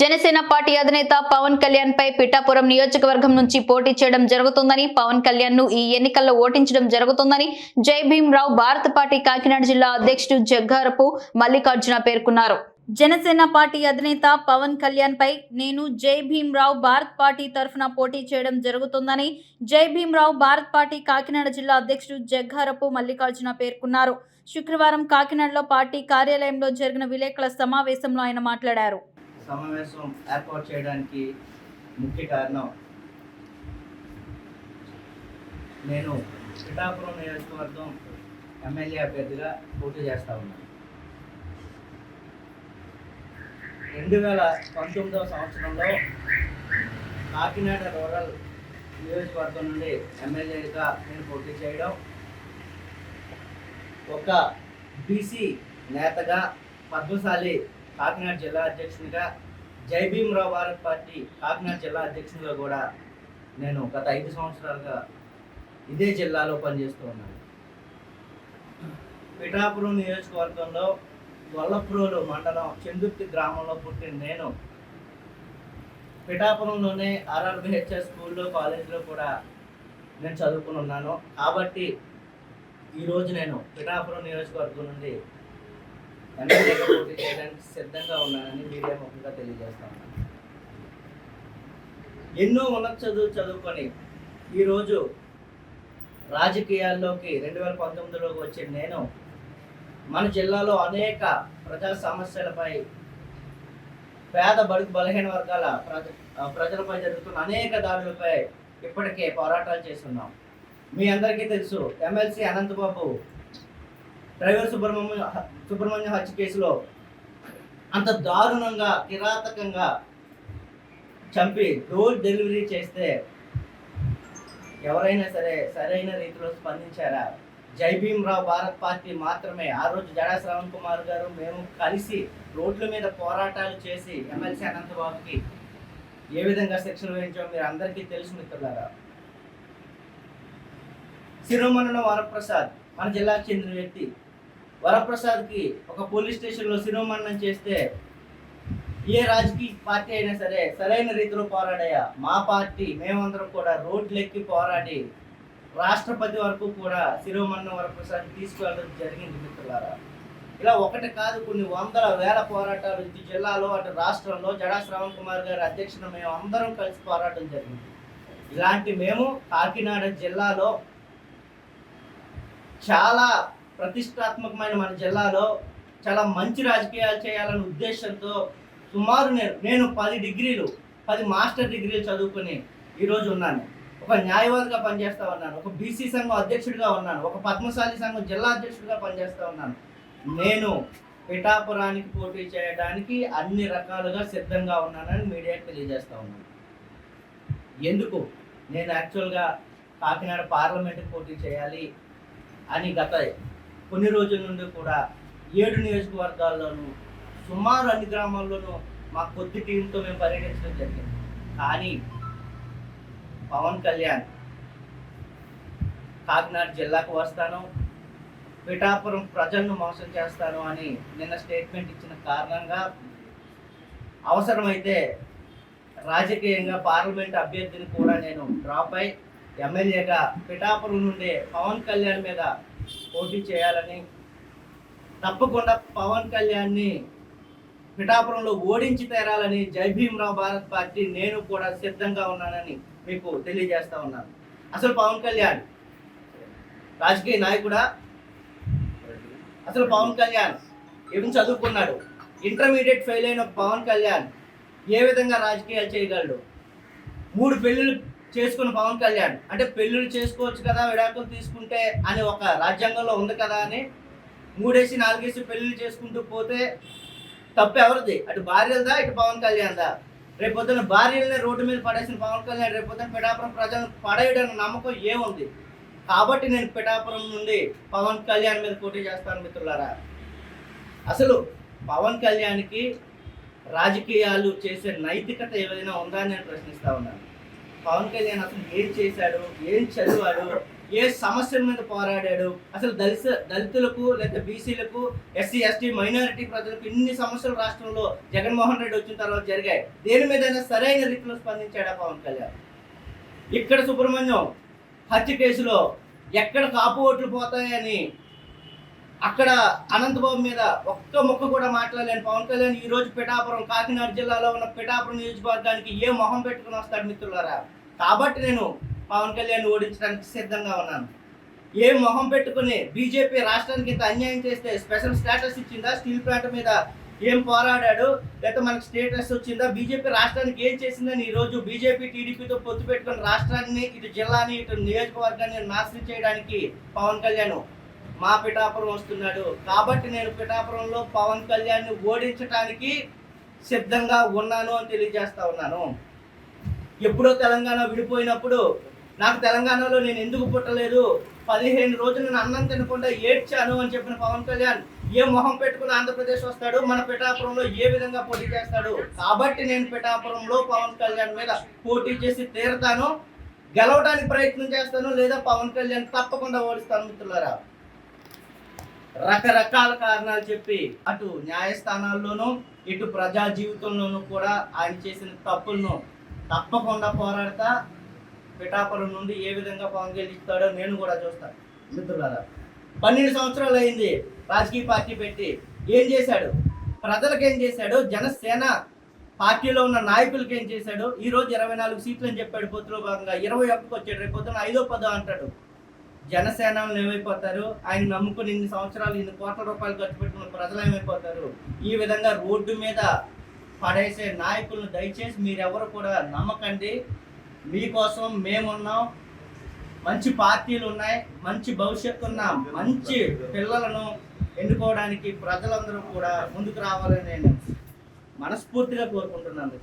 Janasena party అధినేత పవన్ కళ్యాణ్ పై పిఠాపురం నియోజకవర్గం నుంచి పోటీ చేయడం జరుగుతుందని పవన్ కళ్యాణ్ను ఈ ఎన్నికల్లో ఓటించడం జరుగుతుందని జై భీమ్రావు భారత పార్టీ కాకినాడ జిల్లా అధ్యక్షుడు జగ్గారపు మల్లికార్జున పేర్కొన్నారు. జనసేన పార్టీ అధినేత పవన్ కళ్యాణ్ పై నేను జై భీమ్రావు భారత్ పార్టీ తరఫున పోటీ చేయడం జరుగుతుందని జై భీమ్రావు భారత్ పార్టీ కాకినాడ జిల్లా అధ్యక్షుడు జగ్గారపు మల్లికార్జున పేర్కొన్నారు. శుక్రవారం కాకినాడలో పార్టీ కార్యాలయంలో జరిగిన విలేకరుల సమావేశంలో ఆయన మాట్లాడారు. సమావేశం ఏర్పాటు చేయడానికి ముఖ్య కారణం నేను పిఠాపురం నియోజకవర్గం ఎమ్మెల్యే అభ్యర్థిగా పోటీ చేస్తా ఉన్నాను రెండు వేల పంతొమ్మిదవ సంవత్సరంలో కాకినాడ రూరల్ నియోజకవర్గం నుండి ఎమ్మెల్యేగా నేను పోటీ చేయడం ఒక బీసీ నేతగా పద్మశాలి కాకినాడ జిల్లా అధ్యక్షునిగా జై భీమ్రావు భారత్ పార్టీ కాకినాడ జిల్లా అధ్యక్షునిగా కూడా నేను గత ఐదు సంవత్సరాలుగా ఇదే జిల్లాలో పనిచేస్తూ ఉన్నాను. పిఠాపురం నియోజకవర్గంలో గొల్లప్రోలు మండలం చందుర్తి గ్రామంలో పుట్టిన నేను పిఠాపురంలోనే ఆర్ఆర్బిహెచ్ఎస్ స్కూల్లో కాలేజీలో కూడా నేను చదువుకుని ఉన్నాను. కాబట్టి ఈరోజు నేను పిఠాపురం నియోజకవర్గం నుండి చేయడానికి సిద్ధంగా ఉన్నానని మీడియా ముఖంగా తెలియజేస్తా. ఎన్నో ఉన్నత చదువు చదువుకొని ఈరోజు రాజకీయాల్లోకి రెండు వేల పంతొమ్మిదిలోకి వచ్చిన నేను మన జిల్లాలో అనేక ప్రజా సమస్యలపై పేద బడుగు బలహీన వర్గాల ప్రజ ప్రజలపై జరుగుతున్న అనేక దాడులపై ఇప్పటికే పోరాటాలు చేస్తున్నాం. మీ అందరికీ తెలుసు ఎమ్మెల్సీ అనంతబాబు డ్రైవర్ సుబ్రహ్మణ్య సుబ్రహ్మణ్య హత్య కేసులో అంత దారుణంగా కిరాతకంగా చంపి డోర్ డెలివరీ చేస్తే ఎవరైనా సరే సరైన రీతిలో స్పందించారా? జై భీమ్రావు భారత్ పార్టీ మాత్రమే. ఆ రోజు జడా శ్రవణ్ కుమార్ గారు మేము కలిసి రోడ్ల మీద పోరాటాలు చేసి ఎమ్మెల్సీ అనంతబాబుకి ఏ విధంగా శిక్షణ వేయించామో మీరు అందరికీ తెలుసు మిత్రులారా. శిరోమణుల వరప్రసాద్ మన జిల్లాకు చెందిన వ్యక్తి. వరప్రసాద్కి ఒక పోలీస్ స్టేషన్లో శిరోమరణం చేస్తే ఏ రాజకీయ పార్టీ అయినా సరే సరైన రీతిలో పోరాడాయా మా పార్టీ మేమందరం కూడా రోడ్లెక్కి పోరాడి రాష్ట్రపతి వరకు కూడా శిరోమన్నం వరప్రసాద్ తీసుకువెళ్ళడం జరిగింది మిత్రులారా. ఇలా ఒకటి కాదు కొన్ని వందల వేల పోరాటాలు ఇటు జిల్లాలో అటు రాష్ట్రంలో జడా శ్రవణ్ కుమార్ గారి అధ్యక్షన మేము అందరం కలిసి పోరాటం జరిగింది. ఇలాంటి మేము కాకినాడ జిల్లాలో చాలా ప్రతిష్టాత్మకమైన మన జిల్లాలో చాలా మంచి రాజకీయాలు చేయాలనే ఉద్దేశంతో సుమారు నేను నేను పది డిగ్రీలు పది మాస్టర్ డిగ్రీలు చదువుకుని ఈరోజు ఉన్నాను. ఒక న్యాయవాదిగా పనిచేస్తూ ఉన్నాను. ఒక బీసీ సంఘం అధ్యక్షుడిగా ఉన్నాను. ఒక పద్మశాలి సంఘం జిల్లా అధ్యక్షుడిగా పనిచేస్తూ ఉన్నాను. నేను పిఠాపురానికి పోటీ చేయడానికి అన్ని రకాలుగా సిద్ధంగా ఉన్నానని మీడియాకి తెలియజేస్తూ ఉన్నాను. ఎందుకు? నేను యాక్చువల్గా కాకినాడ పార్లమెంట్కి పోటీ చేయాలి అని గత కొన్ని రోజుల నుండి కూడా ఏడు నియోజకవర్గాల్లోనూ సుమారు అన్ని గ్రామాల్లోనూ మా కొద్ది టీంతో మేము పర్యటించడం జరిగింది. కానీ పవన్ కళ్యాణ్ కాకినాడ జిల్లాకు వస్తాను పిఠాపురం ప్రజలను మోసం చేస్తాను అని నిన్న స్టేట్మెంట్ ఇచ్చిన కారణంగా అవసరమైతే రాజకీయంగా పార్లమెంట్ అభ్యర్థిని కూడా నేను డ్రాప్ అయి ఎమ్మెల్యేగా పిఠాపురం నుండి పవన్ కళ్యాణ్ మీద పోటీ చేయాలని తప్పకుండా పవన్ కళ్యాణ్ని పిఠాపురంలో ఓడించి తేరాలని జై భీమ్రావు భారత్ పార్టీ నేను కూడా సిద్ధంగా ఉన్నానని మీకు తెలియజేస్తా ఉన్నాను. అసలు పవన్ కళ్యాణ్ రాజకీయ నాయకుడా? అసలు పవన్ కళ్యాణ్ ఏమి చదువుకున్నాడు? ఇంటర్మీడియట్ ఫెయిల్ అయిన పవన్ కళ్యాణ్ ఏ విధంగా రాజకీయాలు చేయగలడు? మూడు పెళ్ళిళ్ళు చేసుకున్న పవన్ కళ్యాణ్. అంటే పెళ్ళిళ్ళు చేసుకోవచ్చు కదా విడాకులు తీసుకుంటే అని ఒక రాజ్యాంగంలో ఉంది కదా అని మూడేసి నాలుగేసి పెళ్ళిళ్ళు చేసుకుంటూ పోతే తప్పు ఎవరిది? అటు భార్యలదా ఇటు పవన్ కళ్యాణ్దా? రేపొద్దున భార్యలనే రోడ్డు మీద పడేసిన పవన్ కళ్యాణ్ రేపొద్దున పిఠాపురం ప్రజలను పడేయడం నమ్మకం ఏముంది? కాబట్టి నేను పిఠాపురం నుండి పవన్ కళ్యాణ్ మీద పోటీ చేస్తాను మిత్రులారా. అసలు పవన్ కళ్యాణ్కి రాజకీయాలు చేసే నైతికత ఏదైనా ఉందా అని నేను ప్రశ్నిస్తా ఉన్నాను. పవన్ కళ్యాణ్ అసలు ఏం చేశాడు? ఏం చదివాడు? ఏ సమస్యల మీద పోరాడాడు? అసలు దళిత దళితులకు లేదా బీసీలకు ఎస్సీ ఎస్టీ మైనారిటీ ప్రజలకు ఇన్ని సమస్యలు రాష్ట్రంలో జగన్మోహన్ రెడ్డి వచ్చిన తర్వాత జరిగాయి. దేని మీద సరైన రీతిలో స్పందించాడా పవన్ కళ్యాణ్? ఇక్కడ సుబ్రహ్మణ్యం హత్య కేసులో ఎక్కడ కాపు ఓట్లు పోతాయని అక్కడ అనంతబాబు మీద ఒక్క మొక్క కూడా మాట్లాడలేని పవన్ కళ్యాణ్ ఈ రోజు పిఠాపురం కాకినాడ జిల్లాలో ఉన్న పిఠాపురం నియోజకవర్గానికి ఏ మొహం పెట్టుకుని వస్తాడు మిత్రులారా? కాబట్టి నేను పవన్ కళ్యాణ్ ఓడించడానికి సిద్ధంగా ఉన్నాను. ఏ మొహం పెట్టుకుని బీజేపీ రాష్ట్రానికి ఇంత అన్యాయం చేస్తే స్పెషల్ స్టేటస్ ఇచ్చిందా? స్టీల్ ప్లాంట్ మీద ఏం పోరాడాడు? లేకపోతే మనకి స్టేటస్ వచ్చిందా? బీజేపీ రాష్ట్రానికి ఏం చేసిందని ఈ రోజు బీజేపీ టీడీపీతో పొత్తు పెట్టుకుని రాష్ట్రాన్ని ఇటు జిల్లాని ఇటు నియోజకవర్గాన్ని నాశనం చేయడానికి పవన్ కళ్యాణ్ మా పిఠాపురం వస్తున్నాడు. కాబట్టి నేను పిఠాపురంలో పవన్ కళ్యాణ్ని ఓడించడానికి సిద్ధంగా ఉన్నాను అని తెలియజేస్తా ఉన్నాను. ఎప్పుడో తెలంగాణ విడిపోయినప్పుడు నాకు తెలంగాణలో నేను ఎందుకు పుట్టలేదు? పదిహేను రోజులు నేను అన్నం తినకుండా ఏడ్చాను అని చెప్పిన పవన్ కళ్యాణ్ ఏ మొహం పెట్టుకుని ఆంధ్రప్రదేశ్ వస్తాడు? మన పిఠాపురంలో ఏ విధంగా పోటీ చేస్తాడు? కాబట్టి నేను పిఠాపురంలో పవన్ కళ్యాణ్ మీద పోటీ చేసి తీరుతాను. గెలవడానికి ప్రయత్నం చేస్తాను లేదా పవన్ కళ్యాణ్ తప్పకుండా ఓడిస్తాను మిత్రులారా. రకరకాల కారణాలు చెప్పి అటు న్యాయస్థానాల్లోనూ ఇటు ప్రజా జీవితంలోనూ కూడా ఆయన చేసిన తప్పులను తప్పకుండా పోరాడతా పిఠాపురం నుండి ఏ విధంగా పవన్ గెలిస్తాడో నేను కూడా చూస్తాను మిత్రులారా పన్నెండు సంవత్సరాలు అయింది రాజకీయ పార్టీ పెట్టి. ఏం చేశాడు? ప్రజలకు ఏం చేశాడు? జనసేన పార్టీలో ఉన్న నాయకులకి ఏం చేశాడు? ఈ రోజు ఇరవై నాలుగు సీట్లు అని చెప్పాడు పొత్తులో భాగంగా. ఇరవై ఒక్కకి వచ్చాడు రేపు పొద్దున ఐదో పదో అంటాడు. జనసేనలు ఏమైపోతారు? ఆయన నమ్ముకుని ఇన్ని సంవత్సరాలు ఇన్ని కోట్ల రూపాయలు ఖర్చు పెట్టుకున్న ప్రజలు ఏమైపోతారు? ఈ విధంగా రోడ్డు మీద పడేసే నాయకులను దయచేసి మీరెవరు కూడా నమ్మకండి. మీకోసం మేమున్నాం. మంచి పార్టీలు ఉన్నాయి. మంచి భవిష్యత్తు ఉన్న మంచి పిల్లలను ఎన్నుకోవడానికి ప్రజలందరూ కూడా ముందుకు రావాలని నేను మనస్ఫూర్తిగా కోరుకుంటున్నాను.